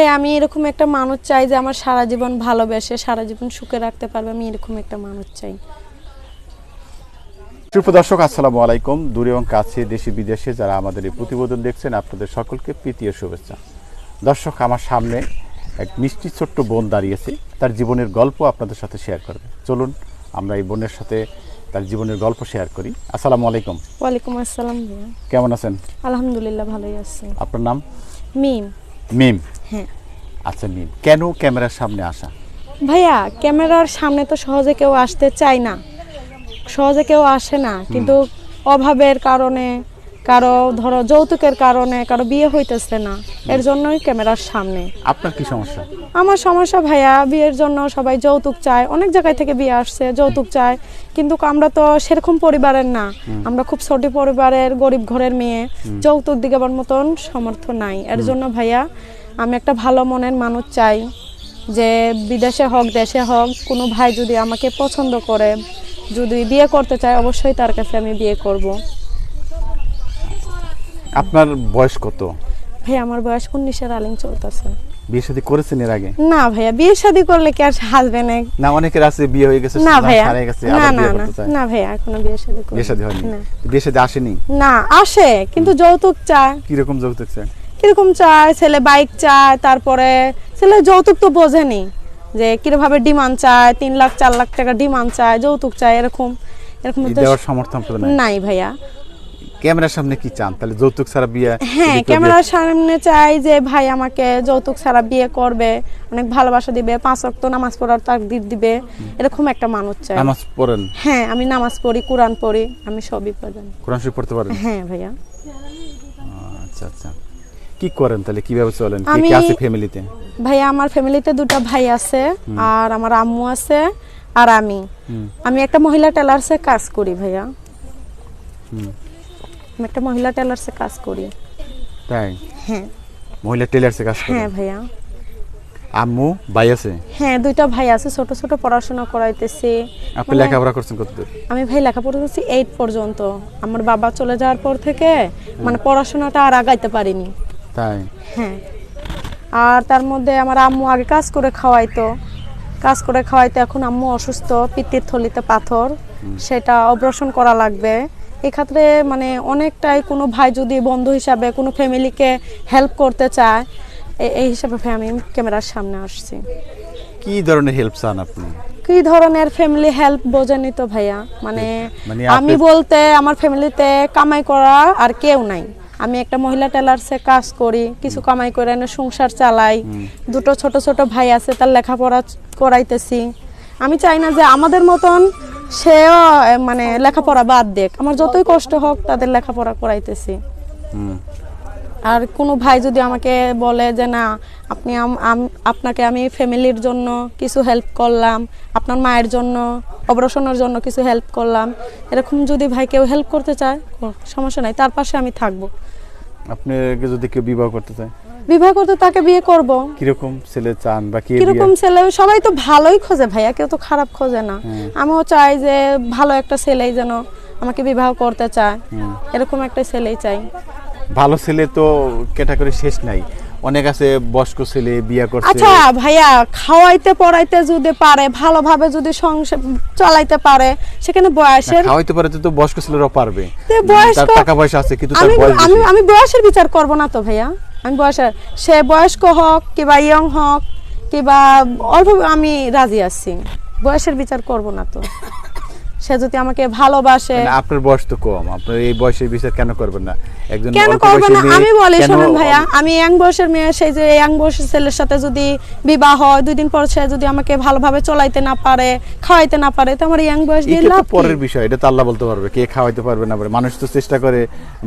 ভাই আমি এরকম একটা মানুষ চাই যে আমার সারা জীবন ভালোবেসে সারা জীবন সুখে রাখতে পারবে আমি এরকম একটা মানুষ চাই। সুপ্রদর্শক আসসালামু আলাইকুম। দূরে এবং কাছে দেশে বিদেশে যারা আমাদের এই প্রতিবেদন দেখছেন আপনাদের সকলকে প্রীতীয় শুভেচ্ছা। দর্শক আমার সামনে এক মিষ্টি ছোট্ট বোন দাঁড়িয়েছে। তার জীবনের গল্প আপনাদের সাথে শেয়ার করবে। চলুন আমরা এই বোনের সাথে তার জীবনের গল্প শেয়ার করি। আসসালামু আলাইকুম। ওয়ালাইকুম আসসালাম কেমন আছেন? আলহামদুলিল্লাহ ভালোই আছি। আপনার নাম? মিম। মিম। হ্যাঁ। আচ্ছা মিম কেন ক্যামেরার সামনে আসা? ভাইয়া ক্যামেরার সামনে তো সহজে কেউ আসতে চায় না। সহজে কেউ আসে না কিন্তু অভাবের কারণে কারও ধরো যৌতুকের কারণে কারও বিয়ে হইতেছে না এর জন্যই ক্যামেরার সামনে। আপনার কি সমস্যা? আমার সমস্যা ভাইয়া বিয়ের জন্য সবাই যৌতুক চায়। অনেক জায়গায় থেকে বিয়ে আসছে যৌতুক চায়। কিন্তু আমরা তো সেরকম পরিবারের না। আমরা খুব ছোট পরিবারের গরিব ঘরের মেয়ে। যৌতুক দিগাবার মতন সমর্থ নাই। এর জন্য ভাইয়া আমি একটা ভালো মনের মানুষ চাই যে বিদেশে হোক দেশে হোক কোনো ভাই যদি আমাকে পছন্দ করে যদি বিয়ে করতে চায় অবশ্যই তার কাছে আমি বিয়ে করব। আপনার বয়স কত? ভাই আমার বয়স উনিশের আলিং চলতেছে। বিয়ে শাদী করেছেন এর আগে? না ভাইয়া বিয়ে শাদী করলে কি আর হাসবেন না অনেকের আছে বিয়ে হয়ে গেছে না ভাইয়া গেছে না না না না ভাইয়া এখনও বিয়ে শাদী করিনি। বিয়ে শাদী হয়নি? না। বিয়ে শাদী আসেনি? না আসে কিন্তু যৌতুক চায়। কীরকম যৌতুক চায়? কীরকম চায় ছেলে বাইক চায় তারপরে ছেলে যৌতুক তো বোঝেনি যে কীভাবে ডিমান্ড চায় তিন লাখ চার লাখ টাকা ডিমান্ড চায় যৌতুক চায় এরকম এরকম দেওয়ার সমর্থন নাই। ভাইয়া। ক্যামেরার সামনে কি চান? তাহলে যৌতুক ছাড়া বিয়ে হ্যাঁ ক্যামেরার সামনে চাই যে ভাই আমাকে যৌতুক ছাড়া বিয়ে করবে অনেক ভালোবাসা দিবে পাঁচ ওয়াক্ত নামাজ পড়ার তাকদির দিবে এরকম একটা মানুষ চাই। নামাজ পড়েন? হ্যাঁ আমি নামাজ পড়ি কোরআন পড়ি আমি সবই জানি কোরআন শরীফ পড়তে পারেন? হ্যাঁ ভাইয়া। আচ্ছা আচ্ছা। কি করেন তাহলে? কীভাবে চলেন? কে কে আছে ফ্যামিলিতে ভাইয়া আমার ফ্যামিলিতে দুটো ভাই আছে আর আমার আম্মু আছে আর আমি। আমি একটা মহিলা টেলার্সে কাজ করি ভাইয়া। আমি একটা মহিলা টেলার্সে কাজ করি। তাই? হ্যাঁ। মহিলা টেলার্সে কাজ করেন? হ্যাঁ ভাইয়া। আম্মু ভাই আছে? হ্যাঁ দুইটা ভাই আছে ছোট ছোট পড়াশোনা করাইতেছি। আপনি মানে- লেখাপড়া করছেন কতদূর আমি ভাই লেখাপড়া করছি এইট পর্যন্ত। আমার বাবা চলে যাওয়ার পর থেকে মানে পড়াশোনাটা আর আগাইতে পারিনি। তাই? হ্যাঁ। আর তার মধ্যে আমার আম্মু আগে কাজ করে খাওয়াইতো। কাজ করে খাওয়াইতো এখন আম্মু অসুস্থ পিত্তির থলিতে পাথর সেটা অপারেশন করা লাগবে। এক্ষেত্রে মানে অনেকটাই কোনো ভাই যদি বন্ধু হিসাবে কোনো ফ্যামিলিকে হেল্প করতে চায় এই হিসাবে আমি ক্যামেরার সামনে আসছি। কি ধরনের হেল্প চান আপনি? কি ধরনের ফ্যামিলি হেল্প বোঝেনি তো ভাইয়া। মানে মানে আমি বলতে আমার ফ্যামিলিতে কামাই করা আর কেউ নাই। আমি একটা মহিলা টেলার্সে কাজ করি কিছু কামাই করে এনে সংসার চালাই। দুটো ছোট ছোট ভাই আছে তার লেখাপড়া করাইতেছি। আমি চাই না যে আমাদের মতন সেও মানে লেখাপড়া বাদ দেখ আমার যতই কষ্ট হোক তাদের লেখাপড়া করাইতেছি। আর কোনো ভাই যদি আমাকে বলে যে না আপনি আপনাকে আমি ফ্যামিলির জন্য কিছু হেল্প করলাম আপনার মায়ের জন্য অপারেশনের জন্য কিছু হেল্প করলাম এরকম যদি ভাই কেউ হেল্প করতে চায় সমস্যা নাই তার পাশে আমি থাকব। আপনাকে যদি কেউ বিবাহ করতে চায়? বিবাহ করতে তাকে বিয়ে করব। কীরকম ছেলে চান বা কে কীরকম ছেলে? সবাই তো ভালোই খোঁজে ভাইয়া কেউ তো খারাপ খোঁজে না। আমিও চাই যে ভালো একটা ছেলেই যেন আমাকে বিবাহ করতে চায়। এরকম একটা ছেলেই চাই। ভালো ছেলে তো ক্যাটাগরি শেষ নাই। অনেক আছে বয়স্ক ছেলে বিয়ে করছে। আচ্ছা ভাইয়া খাওয়াইতে পড়াইতে যদি পারে ভালোভাবে যদি সংসার চালাইতে পারে সেখানে বয়সের খাওয়াইতে পারে তো বয়স্ক ছেলেরাও পারবে। বয়স্ক- তার টাকা পয়সা আছে কিন্তু তার আমি বয়স আমি আমি বয়সের বিচার করব না তো ভাইয়া। আমি বয়সের সে বয়স্ক হোক কিবা ইয়ং হোক কিবা অল্প আমি রাজি আছি। বয়সের বিচার করব না তো। সে যদি আমাকে ভালোবাসে। মানে আপনার বয়স তো কম আপনার এই বয়সের বিচার কেন করবেন না? একজন কেন অল্প করব বয়সী না? আমি বলি শোনেন ভাইয়া আমি ইয়াং বয়সের মেয়ে সেই যে ইয়াং বয়সের ছেলের সাথে যদি বিবাহ হয় দুই দিন পর সে যদি আমাকে ভালোভাবে চলাইতে না পারে খাওয়াইতে না পারে তো আমার ইয়াং বয়স দিয়ে লাভ? পরের বিষয় এটা তো আল্লাহ বলতে পারবে কে খাওয়াইতে পারবে না পারে মানুষ তো চেষ্টা করে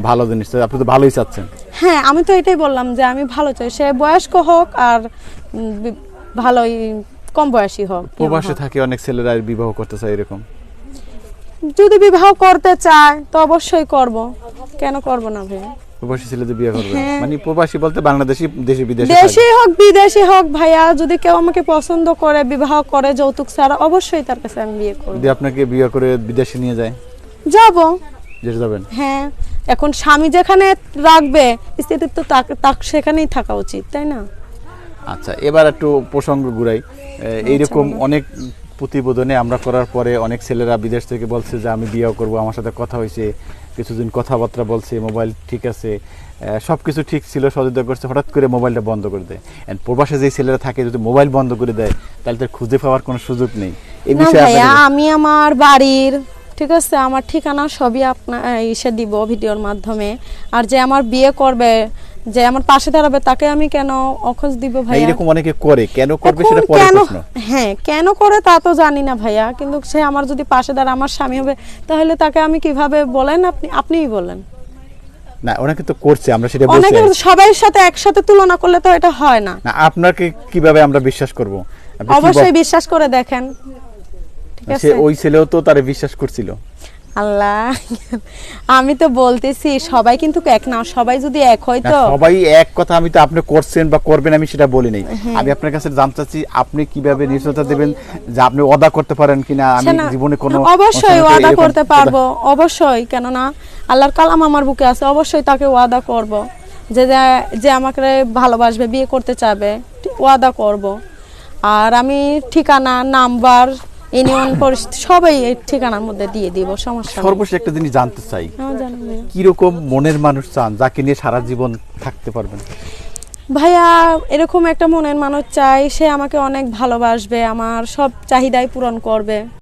ভালো জিনিস আপনি তো ভালোই চাচ্ছেন। হ্যাঁ আমি তো এটাই বললাম যে আমি ভালো চাই সে বয়স্ক হোক আর ভালোই কম বয়সী হোক প্রবাসে থাকে অনেক ছেলেরা বিবাহ করতে চায় এরকম। যদি বিবাহ করতে চায় তো অবশ্যই করব। কেন করব না ভাই প্রবাসী ছেলেদের বিয়ে করবে? হ্যাঁ। মানে প্রবাসী বলতে বাংলাদেশি দেশে বিদেশে দেশি হোক বিদেশি হোক ভাইয়া যদি কেউ আমাকে পছন্দ করে বিবাহ করে যৌতুক ছাড়া অবশ্যই তার কাছে আমি বিয়ে করব। যদি আপনাকে বিয়ে করে বিদেশে নিয়ে যায়? যাব। যেতে যাবেন? হ্যাঁ। এখন স্বামী যেখানে রাখবে স্ত্রীর তো তাক- তাক সেখানেই থাকা উচিত তাই না? আচ্ছা এবার একটু প্রসঙ্গ ঘুরাই। এইরকম অনেক প্রতিবেদনে আমরা করার পরে অনেক ছেলেরা বিদেশ থেকে বলছে যে আমি বিয়েও করব আমার সাথে কথা হয়েছে কিছুদিন কথাবার্তা বলছে মোবাইল ঠিক আছে। সব কিছু ঠিক ছিল সহযোগিতা করছে হঠাৎ করে মোবাইলটা বন্ধ করে দেয়। এন্ড প্রবাসে যে ছেলেরা থাকে যদি মোবাইল বন্ধ করে দেয় তাহলে তার খুঁজে পাওয়ার কোনো সুযোগ নেই। এই বিষয়ে আমি আমার বাড়ির ঠিক আছে আমার ঠিকানা সবই আপনার ইসে দিব ভিডিওর মাধ্যমে। আর যে আমার বিয়ে করবে যে আমার পাশে দাঁড়াবে তাকে আমি কেন অখোজ দিব না, ভাইয়া? এইরকম অনেকে করে। কেন করবে সেটা পরে প্রশ্ন। হ্যাঁ কেন করে তা তো জানি না ভাইয়া কিন্তু সে আমার যদি পাশে দাঁড়া আমার স্বামী হবে তাহলে তাকে আমি কীভাবে বলেন আপনি? আপনিই বলেন। না ওনাকে তো করছে আমরা সেটা বলছি অনেকে সবাই সাথে একসাথে তুলনা করলে তো এটা হয় না। না আপনাকে কীভাবে আমরা বিশ্বাস করব? অবশ্যই বিশ্বাস করে দেখেন। ঠিক সে আছে? ওই ছেলেও তো তারে বিশ্বাস করছিল। আল্লাহ। আমি তো বলতেছি সবাই কিন্তু এক না সবাই যদি এক হয় তো। সবাই এক কথা আমি তো আপনি করছেন বা করবেন আমি সেটা বলি নাই। হ্যাঁ। আমি আপনার কাছে জানতে চাচ্ছি আপনি কীভাবে নিশ্চয়তা দেবেন যে আপনি অদা করতে পারেন কিনা? আমি জীবনে কোনো অবশ্যই ওয়াদা করতে পারব অবশ্যই কেননা আল্লাহর কালাম আমার বুকে আছে অবশ্যই তাকে ওয়াদা করব। যে যে- আমাকে ভালোবাসবে বিয়ে করতে চাবে ওয়াদা করব। আর আমি ঠিকানা নাম্বার ইউনিয়ন পরিষদ সবাই এর ঠিকানার মধ্যে দিয়ে দিব সমস্যা সর্বশেষ একটা জিনিস জানতে চাই। হ্যাঁ, কীরকম মনের মানুষ চান যাকে নিয়ে সারা জীবন থাকতে পারবেন? ভাইয়া এরকম একটা মনের মানুষ চাই সে আমাকে অনেক ভালোবাসবে আমার সব চাহিদাই পূরণ করবে।